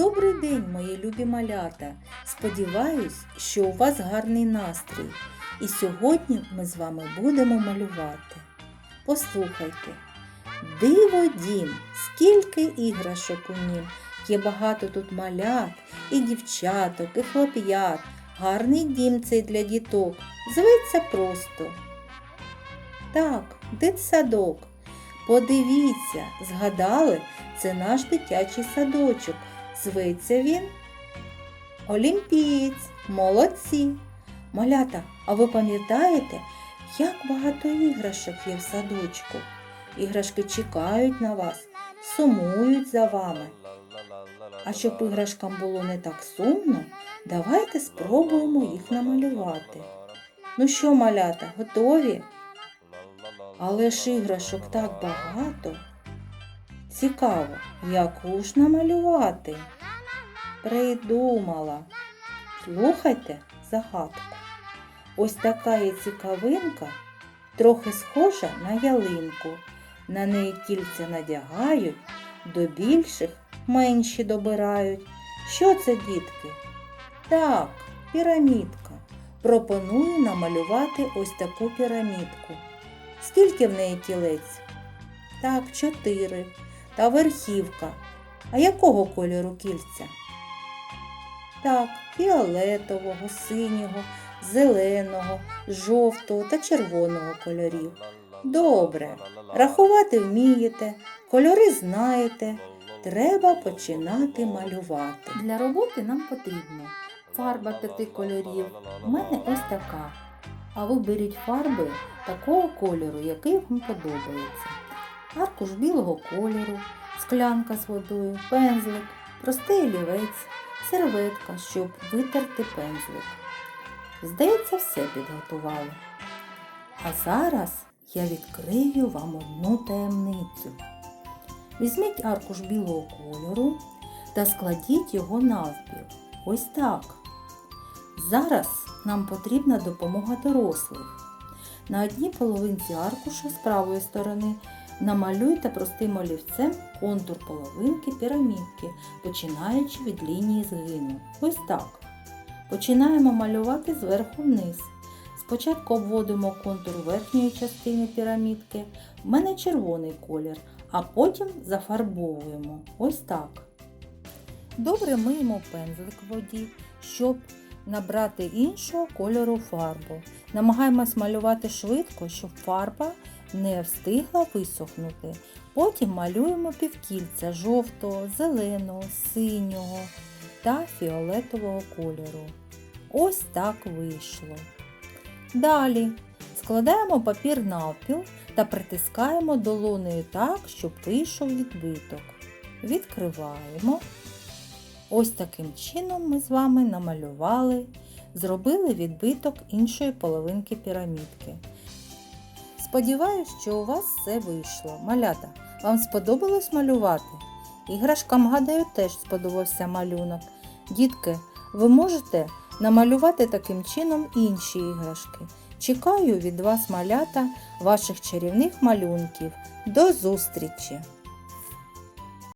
Добрий день, мої любі малята! Сподіваюсь, що у вас гарний настрій. І сьогодні ми з вами будемо малювати. Послухайте. Диво дім, скільки іграшок у нім. Є багато тут малят, і дівчаток, і хлоп'ят. Гарний дім цей для діток. Зветься просто. Так, дитсадок. Подивіться, згадали, це наш дитячий садочок. Зветься він Олімпієць. Молодці. Малята, а ви пам'ятаєте, як багато іграшок є в садочку? Іграшки чекають на вас, сумують за вами. А щоб іграшкам було не так сумно, давайте спробуємо їх намалювати. Ну що, малята, готові? Але ж іграшок так багато. Цікаво, яку ж намалювати? Придумала. Слухайте загадку. Ось така є цікавинка, трохи схожа на ялинку. На неї кільця надягають, до більших менші добирають. Що це, дітки? Так, пірамідка. Пропоную намалювати ось таку пірамідку. Скільки в неї кілець? Так, чотири. Та верхівка. А якого кольору кільця? Так, фіолетового, синього, зеленого, жовтого та червоного кольорів. Добре. Рахувати вмієте, кольори знаєте. Треба починати малювати. Для роботи нам потрібно фарба п'яти кольорів. У мене ось така. А ви беріть фарби такого кольору, який вам подобається. Аркуш білого кольору, склянка з водою, пензлик, простий олівець, серветка, щоб витерти пензлик. Здається, все підготували. А зараз я відкрию вам одну таємницю. Візьміть аркуш білого кольору та складіть його навпіл. Ось так. Зараз нам потрібна допомога дорослих. На одній половинці аркуша з правої сторони намалюйте простим олівцем контур половинки пірамідки, починаючи від лінії згину. Ось так. Починаємо малювати зверху вниз. Спочатку обводимо контур верхньої частини пірамідки. В мене червоний колір, а потім зафарбовуємо. Ось так. Добре миємо пензлик в воді, щоб набрати іншого кольору фарбу. Намагаємось малювати швидко, щоб фарба не встигла висохнути. Потім малюємо півкільця жовтого, зеленого, синього та фіолетового кольору. Ось так вийшло. Далі складаємо папір навпіл та притискаємо долонею так, щоб вийшов відбиток. Відкриваємо. Ось таким чином ми з вами намалювали, зробили відбиток іншої половинки пірамідки. Сподіваюсь, що у вас все вийшло. Малята, вам сподобалось малювати? Іграшкам, гадаю, теж сподобався малюнок. Дітки, ви можете намалювати таким чином інші іграшки. Чекаю від вас малята ваших чарівних малюнків. До зустрічі!